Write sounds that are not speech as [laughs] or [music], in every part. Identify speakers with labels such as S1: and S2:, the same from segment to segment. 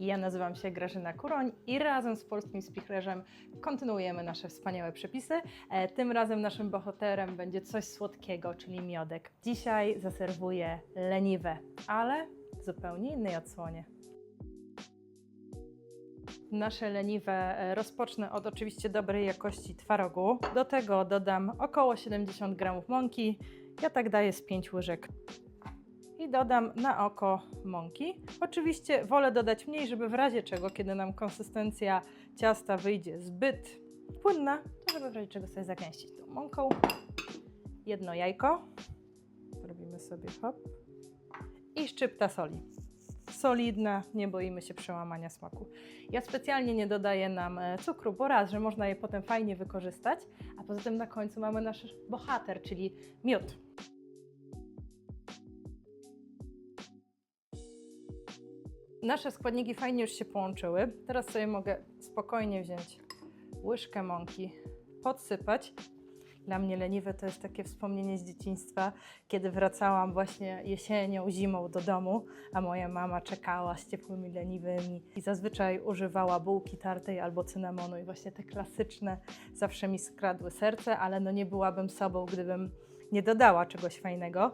S1: Ja nazywam się Grażyna Kuroń i razem z polskim spichlerzem kontynuujemy nasze wspaniałe przepisy. E, Tym razem naszym bohaterem będzie coś słodkiego, czyli miodek. Dzisiaj zaserwuję leniwe, ale w zupełnie innej odsłonie. Nasze leniwe e, rozpocznę od oczywiście dobrej jakości twarogu. Do tego dodam około 70 g mąki. Ja tak daję z 5 łyżek. Dodam na oko mąki. Oczywiście wolę dodać mniej, żeby w razie czego, kiedy nam konsystencja ciasta wyjdzie zbyt płynna, to żeby w razie czego sobie zagęścić tą mąką. Jedno jajko. Robimy sobie hop. I szczypta soli solidna, nie boimy się przełamania smaku. Ja specjalnie nie dodaję nam e, cukru, bo raz, że można je potem fajnie wykorzystać, a poza tym na końcu mamy nasz bohater, czyli miód. Nasze składniki fajnie już się połączyły. Teraz sobie mogę spokojnie wziąć łyżkę mąki, podsypać. Dla mnie leniwe to jest takie wspomnienie z dzieciństwa, kiedy wracałam właśnie jesienią, zimą do domu, a moja mama czekała z ciepłymi leniwymi i zazwyczaj używała bułki tartej albo cynamonu i właśnie te klasyczne zawsze mi skradły serce, ale no nie byłabym sobą, gdybym nie dodała czegoś fajnego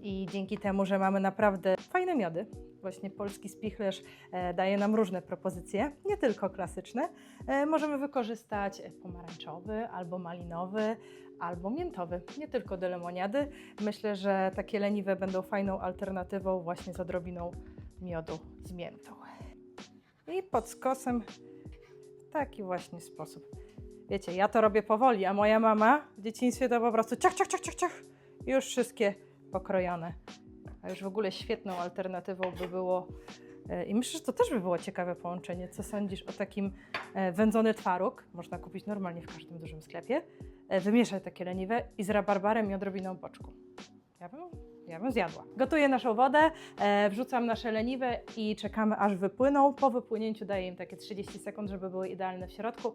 S1: i dzięki temu, że mamy naprawdę fajne miody, właśnie polski spichlerz e, daje nam różne propozycje, nie tylko klasyczne. E, możemy wykorzystać pomarańczowy albo malinowy, albo miętowy, nie tylko do lemoniady. Myślę, że takie leniwe będą fajną alternatywą właśnie z odrobiną miodu z miętą. I pod skosem w taki właśnie sposób. Wiecie, ja to robię powoli, a moja mama w dzieciństwie to po prostu ciach, ciach, ciach, ciach, ciach, już wszystkie pokrojone. A już w ogóle świetną alternatywą by było, e, i myślę, że to też by było ciekawe połączenie. Co sądzisz o takim e, wędzony twaróg? Można kupić normalnie w każdym dużym sklepie. E, Wymieszać takie leniwe i z rabarbarem i odrobiną boczku. Ja bym, ja bym zjadła. Gotuję naszą wodę, wrzucam nasze leniwe i czekamy aż wypłyną. Po wypłynięciu daję im takie 30 sekund, żeby były idealne w środku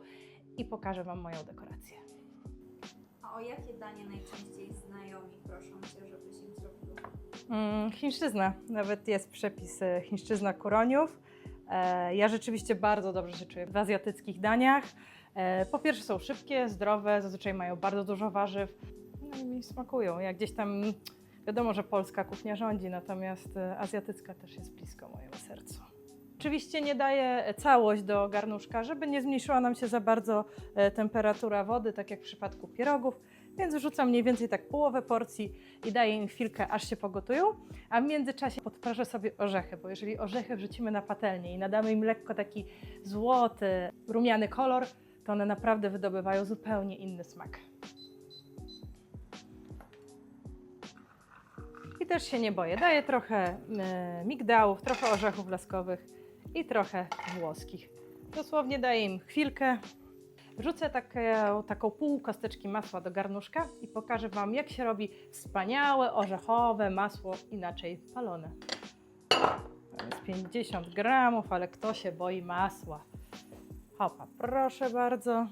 S1: i pokażę Wam moją dekorację.
S2: A o jakie danie najczęściej znajomi proszą Cię, żebyś im zrobił?
S1: Mm, chińszczyzna, nawet jest przepis e, chińszczyzna kuroniów. E, ja rzeczywiście bardzo dobrze się czuję w azjatyckich daniach. E, po pierwsze są szybkie, zdrowe, zazwyczaj mają bardzo dużo warzyw, no i mi smakują. Jak gdzieś tam, wiadomo, że polska kuchnia rządzi, natomiast e, azjatycka też jest blisko mojemu sercu. Oczywiście nie daję całość do garnuszka, żeby nie zmniejszyła nam się za bardzo e, temperatura wody, tak jak w przypadku pierogów, więc wrzucam mniej więcej tak połowę porcji i daję im chwilkę, aż się pogotują, a w międzyczasie podprażę sobie orzechy, bo jeżeli orzechy wrzucimy na patelnię i nadamy im lekko taki złoty, rumiany kolor, to one naprawdę wydobywają zupełnie inny smak. I też się nie boję. Daję trochę e, migdałów, trochę orzechów laskowych i trochę włoskich. Dosłownie daję im chwilkę. Wrzucę takie, taką pół kosteczki masła do garnuszka i pokażę Wam, jak się robi wspaniałe orzechowe masło, inaczej palone. To jest 50 gramów, ale kto się boi masła? Hopa, proszę bardzo.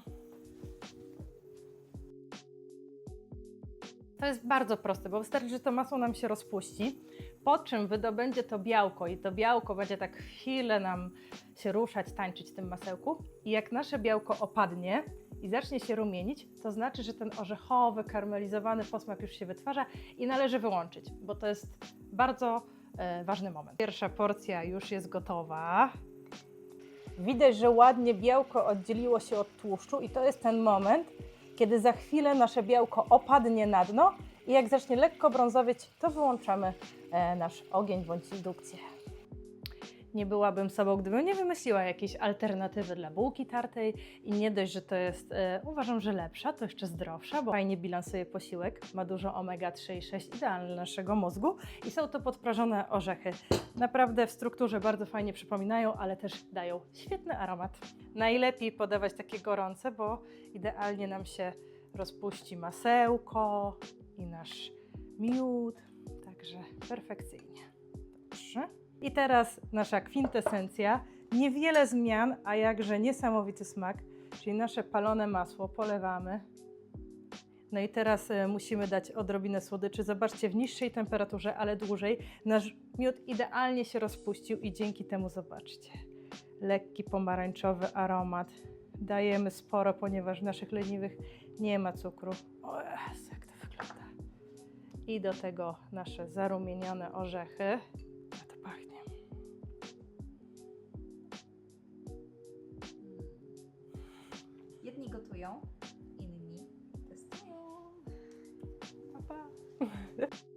S1: To jest bardzo proste, bo wystarczy, że to masło nam się rozpuści, po czym wydobędzie to białko i to białko będzie tak chwilę nam się ruszać, tańczyć w tym masełku. I jak nasze białko opadnie i zacznie się rumienić, to znaczy, że ten orzechowy, karmelizowany posmak już się wytwarza i należy wyłączyć, bo to jest bardzo e, ważny moment. Pierwsza porcja już jest gotowa. Widać, że ładnie białko oddzieliło się od tłuszczu i to jest ten moment, kiedy za chwilę nasze białko opadnie na dno i jak zacznie lekko brązowieć, to wyłączamy e, nasz ogień bądź indukcję. Nie byłabym sobą, gdybym nie wymyśliła jakiejś alternatywy dla bułki tartej i nie dość, że to jest, e, uważam, że lepsza, to jeszcze zdrowsza, bo fajnie bilansuje posiłek, ma dużo omega-3 i 6, idealne dla naszego mózgu i są to podprażone orzechy. Naprawdę w strukturze bardzo fajnie przypominają, ale też dają świetny aromat. Najlepiej podawać takie gorące, bo idealnie nam się rozpuści masełko i nasz miód, także perfekcyjnie. Dobrze. I teraz nasza kwintesencja. Niewiele zmian, a jakże niesamowity smak. Czyli nasze palone masło polewamy. No i teraz e, musimy dać odrobinę słodyczy. Zobaczcie, w niższej temperaturze, ale dłużej, nasz miód idealnie się rozpuścił i dzięki temu zobaczcie. Lekki pomarańczowy aromat. Dajemy sporo, ponieważ w naszych leniwych nie ma cukru. O, jak to wygląda. I do tego nasze zarumienione orzechy. 고요
S2: 이능이
S1: 됐어요. 빠빠. [laughs]